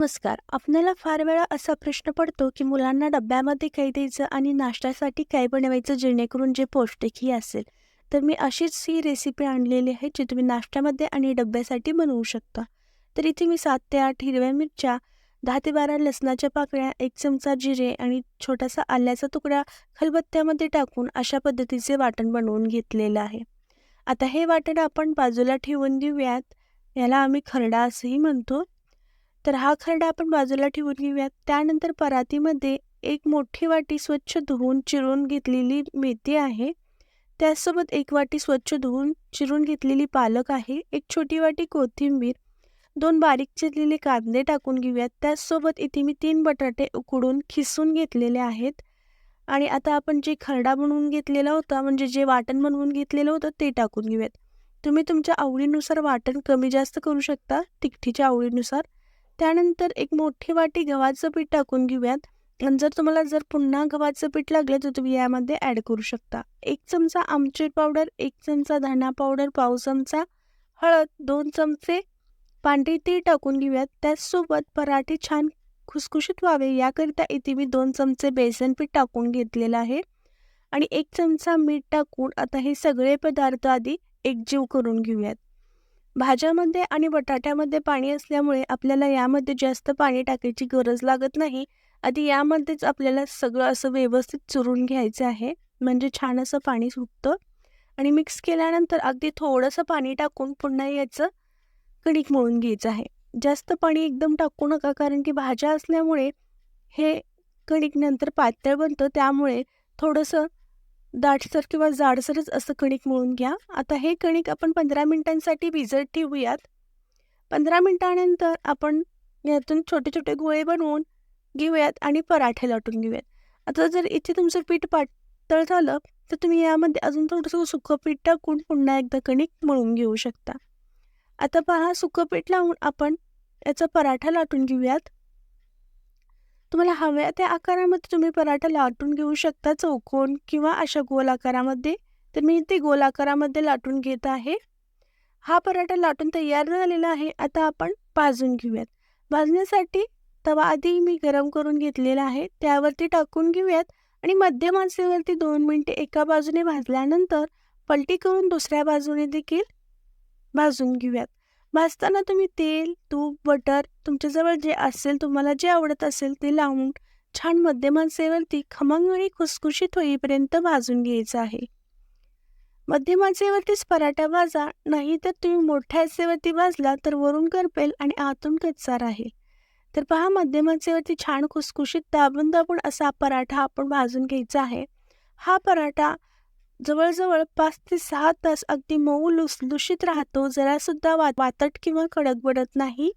नमस्कार. आपल्याला फार वेळा असा प्रश्न पडतो की मुलांना डब्यामध्ये काय द्यायचं आणि नाश्त्यासाठी काय बनवायचं जेणेकरून जे पौष्टिकही असेल. तर मी अशीच ही रेसिपी आणलेली आहे जी तुम्ही नाश्त्यामध्ये आणि डब्यासाठी बनवू शकता. तर इथे मी सात ते आठ हिरव्या मिरच्या दहा ते बारा लसणाच्या पाकळ्या एक चमचा जिरे आणि छोटासा आल्याचा तुकडा खलबत्त्यामध्ये टाकून अशा पद्धतीचे वाटण बनवून घेतलेलं आहे. आता हे वाटण आपण बाजूला ठेवून देऊयात. याला आम्ही खरडा असंही म्हणतो. तर हा खरडा आपण बाजूला ठेवून घेऊयात. त्यानंतर परातीमध्ये एक मोठी वाटी स्वच्छ धुवून चिरून घेतलेली मेथी आहे. त्यासोबत एक वाटी स्वच्छ धुवून चिरून घेतलेली पालक आहे. एक छोटी वाटी कोथिंबीर दोन बारीक चिरलेले कांदे टाकून घेऊयात. त्याचसोबत इथे मी तीन बटाटे उकडून खिसून घेतलेले आहेत. आणि आता आपण जे खरडा बनवून घेतलेला होता म्हणजे जे वाटण बनवून घेतलेलं होतं ते टाकून घेऊयात. तुम्ही तुमच्या आवडीनुसार वाटण कमी जास्त करू शकता तिखटीच्या आवडीनुसार. त्यानंतर एक मोठी वाटी गव्हाचं पीठ टाकून घेऊयात. आणि जर तुम्हाला जर पुन्हा गव्हाचं पीठ लागलं तर तुम्ही यामध्ये ॲड करू शकता. एक चमचा आमचूर पावडर एक चमचा धणा पावडर पाव चमचा हळद दोन चमचे पांढरी तीळ टाकून घेऊयात. त्याचसोबत पराठे छान खुसखुशीत व्हावे. याकरिता इथे मी दोन चमचे बेसन पीठ टाकून घेतलेलं आहे. आणि एक चमचा मीठ टाकून आता हे सगळे पदार्थ आधी एकजीव करून घेऊयात. भाज्यामध्ये आणि बटाट्यामध्ये पाणी असल्यामुळे आपल्याला यामध्ये जास्त पाणी टाकायची गरज लागत नाही. आधी यामध्येच आपल्याला सगळं असं व्यवस्थित चुरून घ्यायचं आहे. म्हणजे छान असं पाणी सुटतं. आणि मिक्स केल्यानंतर अगदी थोडंसं पाणी टाकून पुन्हा याचं कणिक मळून घ्यायचं आहे. जास्त पाणी एकदम टाकू नका कारण की भाज्या असल्यामुळे हे कणिक नंतर पातळ बनतं. त्यामुळे थोडंसं दाटसर किंवा जाडसरच असं कणिक मळून घ्या. आता हे कणिक आपण पंधरा मिनिटांसाठी भिजत ठेवूयात. पंधरा मिनिटानंतर आपण यातून छोटे छोटे गोळे बनवून घेऊयात आणि पराठे लाटून घेऊयात. आता जर इथे तुमचं पीठ पातळ झालं तर तुम्ही यामध्ये अजून थोडंसं सुकं पीठ टाकून पुन्हा एकदा कणिक मळून घेऊ शकता. आता पहा सुकं पीठ लावून आपण याचा पराठा लाटून घेऊयात. तुम्हाला हव्या त्या आकारामध्ये तुम्ही पराठा लाटून घेऊ शकता चौकोन किंवा अशा गोल आकारामध्ये. तर मी ते गोल आकारामध्ये लाटून घेत आहे. हा पराठा लाटून तयार झालेला आहे. आता आपण भाजून घेऊयात. भाजण्यासाठी तवा आधी मी गरम करून घेतलेला आहे. त्यावरती टाकून घेऊयात आणि मध्यम आचेवरती दोन मिनटे एका बाजूने भाजल्यानंतर पलटी करून दुसऱ्या बाजूने देखील भाजून घेऊयात. भाजताना तुम्ही तेल तूप बटर तुमच्याजवळ जे असेल तुम्हाला जे आवडत असेल ते लावून छान मध्यमाचेवरती खमंग आणि खुसखुशीत होईपर्यंत भाजून घ्यायचं आहे. मध्यमाचेवरतीच पराठा भाजा नाही तर तुम्ही मोठ्या आचेवरती भाजला तर वरून करपेल आणि आतून कच्चा राहील तर पहा मध्यमाचेवरती छान खुसखुशीत दाबून दाबून असा पराठा आपण भाजून घ्यायचा आहे. हा पराठा जवळजवळ पाच ते सहा तास अगदी मऊ लुसलुशीत राहतो जरासुद्धा वा वातट किंवा कडक पडत नाही.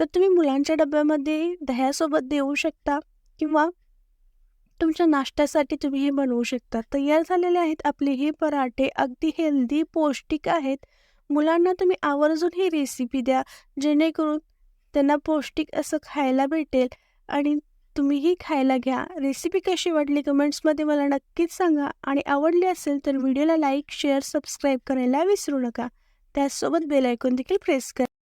तर तुम्ही मुलांच्या डब्यामध्ये दह्यासोबत देऊ शकता किंवा तुमच्या नाश्त्यासाठी तुम्ही हे बनवू शकता. तयार झालेले आहेत आपले हे पराठे अगदी हेल्दी पौष्टिक आहेत. मुलांना तुम्ही आवर्जून ही रेसिपी द्या जेणेकरून त्यांना पौष्टिक असं खायला भेटेल आणि तुम्हीही खायला घ्या. रेसिपी कशी वाटली कमेंट्समध्ये मला नक्कीच सांगा. आणि आवडली असेल तर व्हिडिओला लाईक शेअर सबस्क्राईब करायला विसरू नका. त्याचसोबत बेल ऐकून देखील प्रेस करा